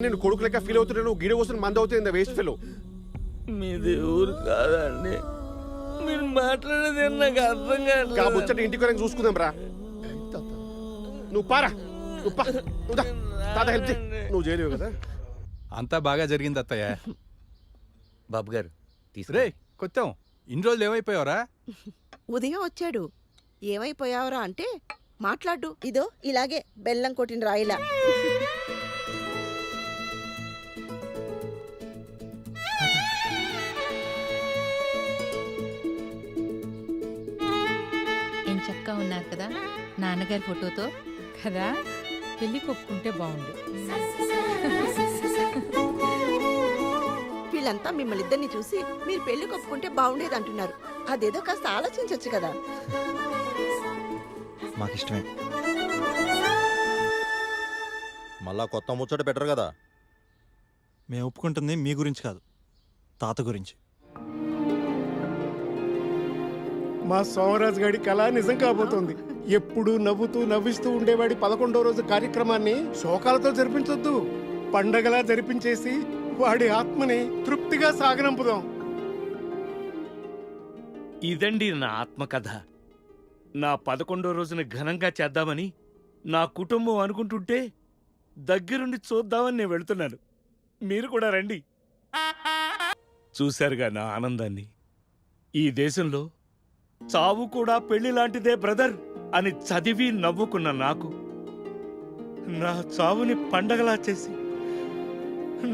నేను కొడుకు లెక్క ఫీల్ అవుతున్నా నువ్వు గిడ కోసం మంద అవుతుంది వేస్ట్ ఫెలో మీది ఊరు కాదండి. మీరు మాట్లాడేది నాకు అర్థం కాదు ముచ్చట ఇంటికి వెళ్ళి చూసుకుందాం రా. నువ్వు పారా. నువ్వు పా. తాత హెల్ప్ నువ్వు చేయలేవు కదా. అంతా బాగా జరిగింది అత్తయ్య. బాబు గారు రే కొత్తాం. ఇన్ని రోజులు ఏమైపోయావరా? ఉదయం వచ్చాడు. ఏమైపోయావురా అంటే మాట్లాడు. ఇదో ఇలాగే బెల్లం కొట్టిన రాయిలా. ఉన్నారు కదా నాన్నగారి ఫోటోతో. కదా పెళ్ళి కొప్పుకుంటే బాగుండు. వీళ్ళంతా మిమ్మల్ని ఇద్దరిని చూసి మీరు పెళ్ళి కొప్పుకుంటే బాగుండేది అంటున్నారు. అదేదో కాస్త ఆలోచించొచ్చు కదా. మాకు ఇష్టమే మళ్ళా కొత్త ముచ్చట బెటర్ కదా. మేము ఒప్పుకుంటుంది మీ గురించి కాదు తాత గురించి. మా సోమరాజు గారి కళ నిజం కాబోతోంది. ఎప్పుడు నవ్వుతూ నవ్విస్తూ ఉండేవాడి పదకొండో రోజు కార్యక్రమాన్ని శోకాలతో జరిపించొద్దు. పండగలా జరిపించేసి వాడి ఆత్మని తృప్తిగా సాగనంపుదాం. ఇదండి నా ఆత్మకథ. నా పదకొండో రోజున ఘనంగా చేద్దామని నా కుటుంబం అనుకుంటుంటే దగ్గరుండి చూద్దామని నేను వెళ్తున్నాను. మీరు కూడా రండి. చూశారుగా నా ఆనందాన్ని. ఈ దేశంలో చావు కూడా పెళ్ళి లాంటిదే బ్రదర్ అని చదివి నవ్వుకున్న నాకు. నా చావుని పండగలా చేసి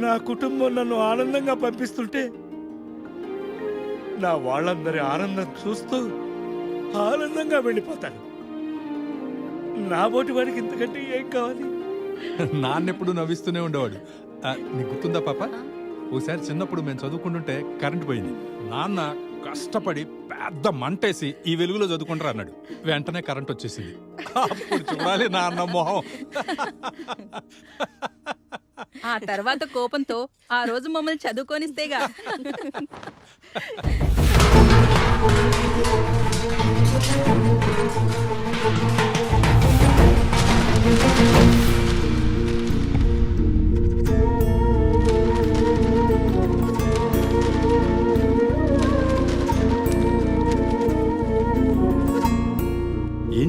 నా కుటుంబం నన్ను ఆనందంగా పంపిస్తుంటే నా వాళ్ళందరి ఆనందం చూస్తూ ఆనందంగా వెళ్ళిపోతాను నా బోటి వాడికి ఇంతకంటే ఏం కావాలి? నాన్నెప్పుడు నవ్విస్తూనే ఉండేవాడు. నీకు గుర్తుందా పాప? ఓసారి చిన్నప్పుడు మేము చదువుకుంటుంటే కరెంట్ పోయింది. నాన్న కష్టపడి పెద్ద మంటేసి ఈ వెలుగులో చదువుకుంటారు అన్నాడు. వెంటనే కరెంట్ వచ్చేసింది. అప్పుడు చూడాలి నాన్న మొహం. ఆ తర్వాత కోపంతో ఆ రోజు మమ్మల్ని చదువుకోనిస్తేగా. Thank you.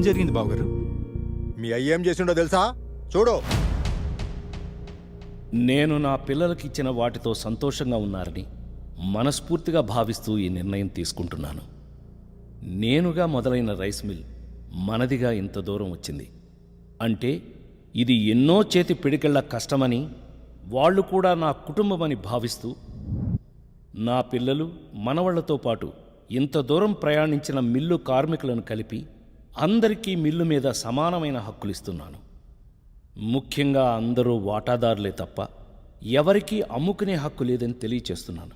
జరిగింది బావగారు? మీ అయ్య ఏం చేసిండో తెలుసా? చూడు. నేను నా పిల్లలకిచ్చిన వాటితో సంతోషంగా ఉన్నారని మనస్ఫూర్తిగా భావిస్తూ ఈ నిర్ణయం తీసుకుంటున్నాను. నేనుగా మొదలైన రైస్ మిల్ మనదిగా ఇంత దూరం వచ్చింది. అంటే ఇది ఎన్నో చేతి పిడికెళ్ళ కష్టమని వాళ్ళు కూడా నా కుటుంబమని భావిస్తూ నా పిల్లలు మనవళ్ళతో పాటు ఇంత దూరం ప్రయాణించిన మిల్లు కార్మికులను కలిపి అందరికీ మిల్లు మీద సమానమైన హక్కులిస్తున్నాను ముఖ్యంగా అందరూ వాటాదారులే తప్ప ఎవరికీ అమ్ముకునే హక్కు లేదని తెలియచేస్తున్నాను.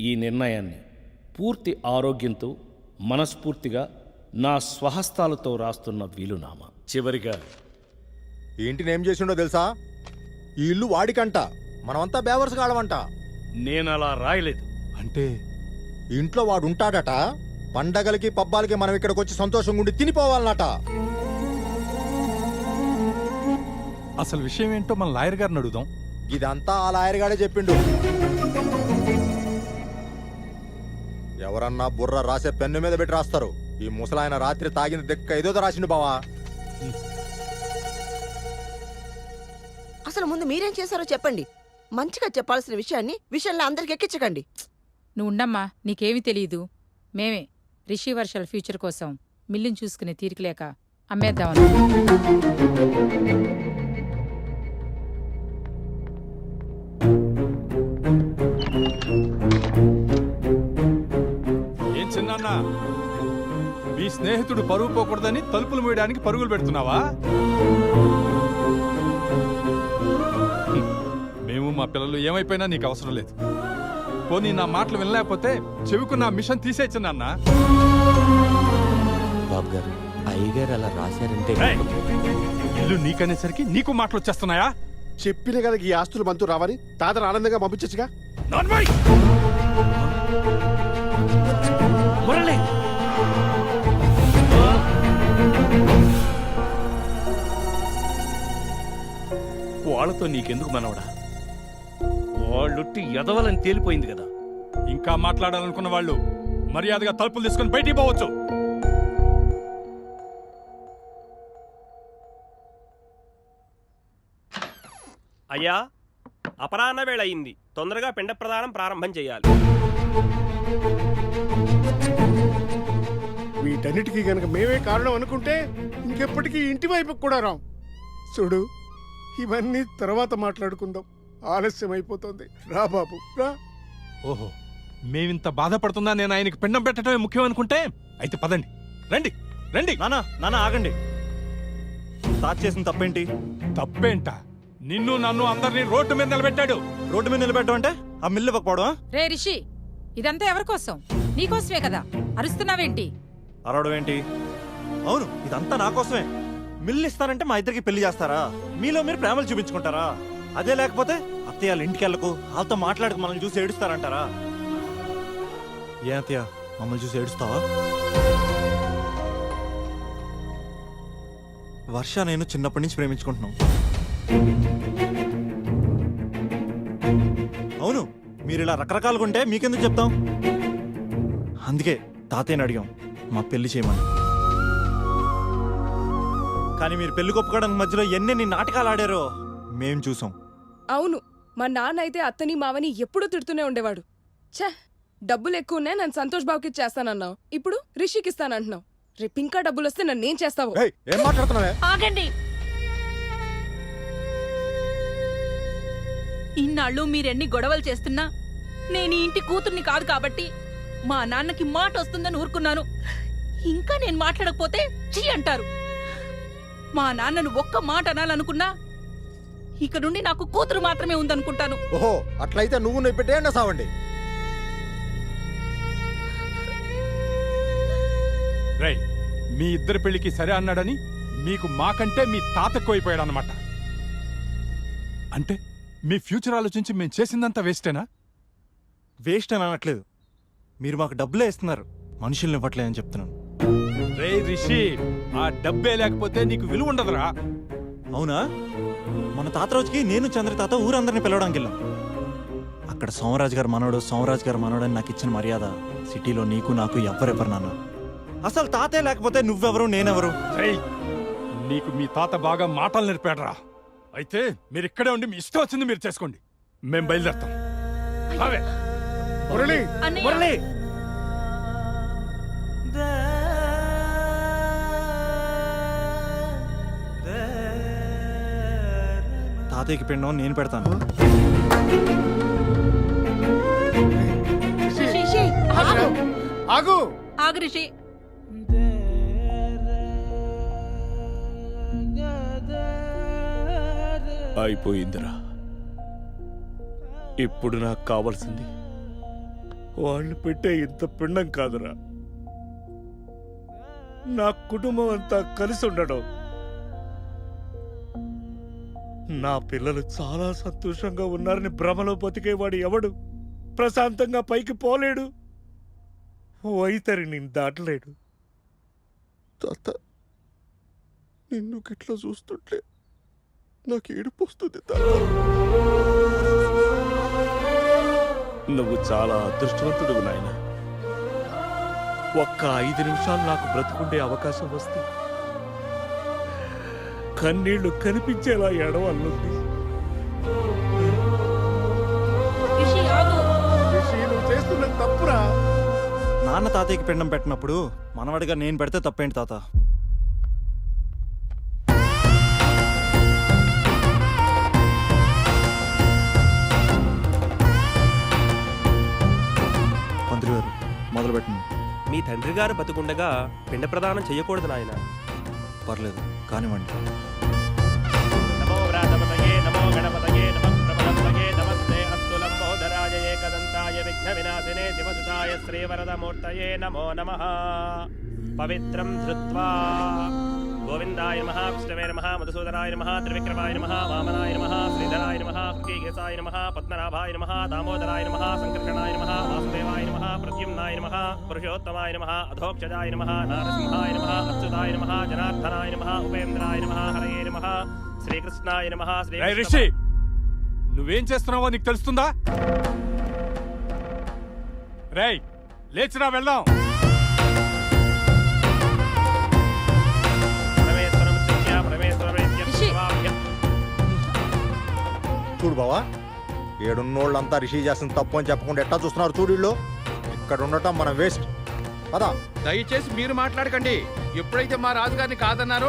ఈ నిర్ణయాన్ని పూర్తి ఆరోగ్యంతో మనస్ఫూర్తిగా నా స్వహస్తాలతో రాస్తున్న వీలునామా. చివరిగా ఈ ఇంటిని ఏం చేసిండో తెలుసా? ఈ ఇల్లు వాడికంట. మనమంతా బేవర్స్ కాడమంట నేను అలా రాయలేదు. అంటే ఇంట్లో వాడు ఉంటాడట పండగలకి పబ్బాలకి మనం ఇక్కడికి వచ్చి సంతోషంగా ఉండి తినిపోవాలన్నట అసలు విషయం ఏంటో మన లాయర్ గారిని అడుగుదాం. ఇదంతా ఆ లాయర్గాడే చెప్పిండు. ఎవరన్నా బుర్ర రాసే పెన్ను మీద పెట్టి రాస్తారు. ఈ ముసలాయన రాత్రి తాగిన దెక్క ఏదో రాసిండు బావా. అసలు ముందు మీరేం చేశారో చెప్పండి. మంచిగా చెప్పాల్సిన విషయాన్ని విషయంలో అందరికి ఎక్కించకండి. నువ్వు ఉండమ్మా నీకేమీ తెలియదు మేమే. రిషి వర్షాల ఫ్యూచర్ కోసం మిల్లుని చూసుకునే తీరిక లేక ఏం చిన్న మీ స్నేహితుడు పరువు పోకూడదని తలుపులు మూయడానికి పరుగులు పెడుతున్నావా? మేము మా పిల్లలు ఏమైపోయినా నీకు అవసరం లేదు. పోనీ నా మాటలు వినలేకపోతే చెవికు నా మిషన్ తీసేచ్చు నాన్న. బాబు గారు అయ్యగారు అలా రాశారంటే! ఇల్లు నీకనేసరికి నీకు మాటలు వచ్చేస్తున్నాయా చెప్పిన కదా ఈ ఆస్తులు మనతో రావని తాతను ఆనందంగా పంపించచ్చుగా! మురళి! వాళ్ళతో నీకెందుకు మనవడా? వాళ్ళొట్టి ఎదవలని తేలిపోయింది కదా. ఇంకా మాట్లాడాలనుకున్న వాళ్ళు మర్యాదగా తలుపులు తీసుకొని బయటికి పోవచ్చు. అయ్యా అపరాహ్న వేళ అయింది. తొందరగా పిండ ప్రదానం ప్రారంభం చేయాలి. వీటన్నిటికీ గనక మేమే కారణం అనుకుంటే ఇంకెప్పటికీ ఇంటి వైపు కూడా రాం. చూడు ఇవన్నీ తర్వాత మాట్లాడుకుందాం. ఆలస్యం అయిపోతుంది రా బాబు రా. ఓహో మేమింత బాధపడుతున్నా నేను ఆయనకి పిండం పెట్టడమే ముఖ్యం అనుకుంటే అయితే పదండి. రండి రండి. నానా నానా ఆగండి. తాత చేసిన తప్పేంటి? తప్పేంట? నిన్ను నన్ను అందరినీ రోడ్డు మీద నిలబెట్టాడు. రోడ్డు మీద నిలబెట్టడం అంటే ఆ మిల్లు ఇవ్వకపోవడం రే రిషి ఇదంతా ఎవరి కోసం? నీకోసమే కదా. అరుస్తున్నావేంటి? అరవడం ఏంటి? అవును ఇదంతా నా కోసమే. మిల్లు ఇస్తానంటే మా ఇద్దరికి పెళ్ళి చేస్తారా? మీలో మీరు ప్రేమలు చూపించుకుంటారా? అదే లేకపోతే అత్తయ్య వాళ్ళ ఇంటికి వెళ్ళకు వాళ్ళతో మాట్లాడక మనల్ని చూసి ఏడుస్తారంటారా? ఏ అత్తయ్య? మమ్మల్ని చూసి ఏడుస్తావా? వర్ష నేను చిన్నప్పటి నుంచి ప్రేమించుకుంటున్నాం. అవును మీరు ఇలా రకరకాలుగా ఉంటే మీకెందుకు చెప్తాం? అందుకే తాతయ్యని అడిగాం మా పెళ్ళి చేయమని. కానీ మీరు పెళ్ళి కొప్పుకోవడానికి మధ్యలో ఎన్నెన్ని నాటకాలు ఆడారో మేం చూసాం. అవును మా నాన్న అయితే అత్తని మావని ఎప్పుడూ తిడుతూనే ఉండేవాడు. ఛే! డబ్బులు ఎక్కువ ఉన్నాయి నన్ను సంతోష్ బాబుకి ఇచ్చేస్తానన్నావు. ఇప్పుడు రిషికి ఇస్తానంటున్నావు రేపు ఇంకా డబ్బులు వస్తే నన్ను ఏం చేస్తావు? ఏయ్, ఏం మాట్లాడుతున్నావే? ఆగండి. ఇన్నాళ్ళు మీరెన్ని గొడవలు చేస్తున్నా నేను ఈ ఇంటి కూతుర్ని కాదు కాబట్టి మా నాన్నకి మాట వస్తుందని ఊరుకున్నాను. ఇంకా నేను మాట్లాడకపోతే చీ అంటారు. మా నాన్నను ఒక్క మాట అనాలనుకున్నా ఇక నుండి నాకు కూతురు మాత్రమే ఉందనుకుంటాను. ఓహో అట్లయితే నువ్వు నువ్వు పెట్టేయండి సావండి. రై మీ ఇద్దరి పెళ్ళికి సరే అన్నాడని మీకు మాకంటే మీ తాత అనమాట అంటే మీ ఫ్యూచర్ ఆలోచించి మేము చేసిందంతా వేస్టేనా? వేస్ట్ అని అనట్లేదు. మీరు మాకు డబ్బులే ఇస్తున్నారు. మనుషుల్ని ఇవ్వట్లేదని చెప్తున్నాను. రే రిషి ఆ డబ్బే లేకపోతే నీకు విలువ ఉండదురా. అవునా? మన తాత రోజుకి నేను చంద్ర తాత ఊరందరిని పిలవడానికి వెళ్ళాం. అక్కడ సోమరాజు గారు మనోడు సోమరాజు గారు మనోడు అని నాకు ఇచ్చిన మర్యాద సిటీలో నీకు నాకు ఎవ్వరెవ్వరు నాన్న. అసలు తాతే లేకపోతే నువ్వెవరు నేనెవరు? నీకు మీ తాత బాగా మాటలు నేర్పాడరా. అయితే మీరు ఇక్కడే ఉండి మీ ఇష్టం వచ్చింది మీరు చేసుకోండి. మేం బయలుదేరుతాం. మురళి తాతయ్యకి పిండం నేను పెడతాను. ఆగు. ఆగు. ఆగు. అయిపోయిందిరా. ఇప్పుడు నాకు కావాల్సింది వాళ్ళు పెట్టే ఇంత పిండం కాదురా. నా కుటుంబం అంతా కలిసి ఉండడం. నా పిల్లలు చాలా సంతోషంగా ఉన్నారని భ్రమలో బతికేవాడు ఎవడు? ప్రశాంతంగా పైకి పోలేడు. వైతరిని దాటలేడు. తాత నిన్ను గిట్లా చూస్తుంటే నాకు ఏడుపు వస్తుంది నువ్వు చాలా అదృష్టవంతుడు నాయన. ఒక్క ఐదు నిమిషాలు నాకు బ్రతుకుండే అవకాశం వస్తే కన్నీళ్ళు కనిపించేలా ఎడవల్లుంది చేస్తున్న తప్పురా. నాన్న తాతయ్యకి పిండం పెట్టినప్పుడు మనవడిగా నేను పెడితే తప్పేంటి తాత? పంతులు గారు మొదలు పెట్టండి మీ తండ్రి గారు బతుకుండగా పిండ ప్రదానం చేయకూడదు నాయన. పర్లేదు కానివ్వండి. నమో వ్రాతపతయే నమో గణపతయే నమః ప్రబలపతయే నమస్తే అస్తు లంబోదరాయ ఏకదంతాయ విఘ్న వినాశినే శివసుతాయ శ్రీవరదమూర్తయే నమో నమః. పవిత్రం ధృత్వా. గోవిందాయ నమ విష్ణవే నమ మధుసూదనాయ నమ త్రివిక్రమాయ నమ వామనాయ నమ శ్రీధరాయ నమ హృషీకేశాయ నమ పద్మనాభాయ నమ దామోదరాయ నమ సంకర్షణాయ నమ వాసుదేవాయ నమ ప్రద్యుమ్నాయ నమ పురుషోత్తమాయ నమ అధోక్షజాయ నమ నారసింహాయ నమ అచ్యుతాయ నమ జనార్దనాయ నమ ఉపేంద్రాయ నమ హరయే నమ శ్రీకృష్ణాయ నమ శ్రీ రిషి నువ్వేం చేస్తున్నావో నీకు తెలుస్తుందా? రేయ్ లేచిరా వెళ్దాం. చూడు బావా. ఏడున్నోళ్ళంతా రిసీవ్ చేసిన తప్పు అని చెప్పకుండా ఎట్టా చూస్తున్నారు చూడు ఇక్కడ ఉండటం మనం వేస్ట్. పదా. దయచేసి మీరు మాట్లాడకండి. ఎప్పుడైతే మా రాజుగారిని కాదన్నారో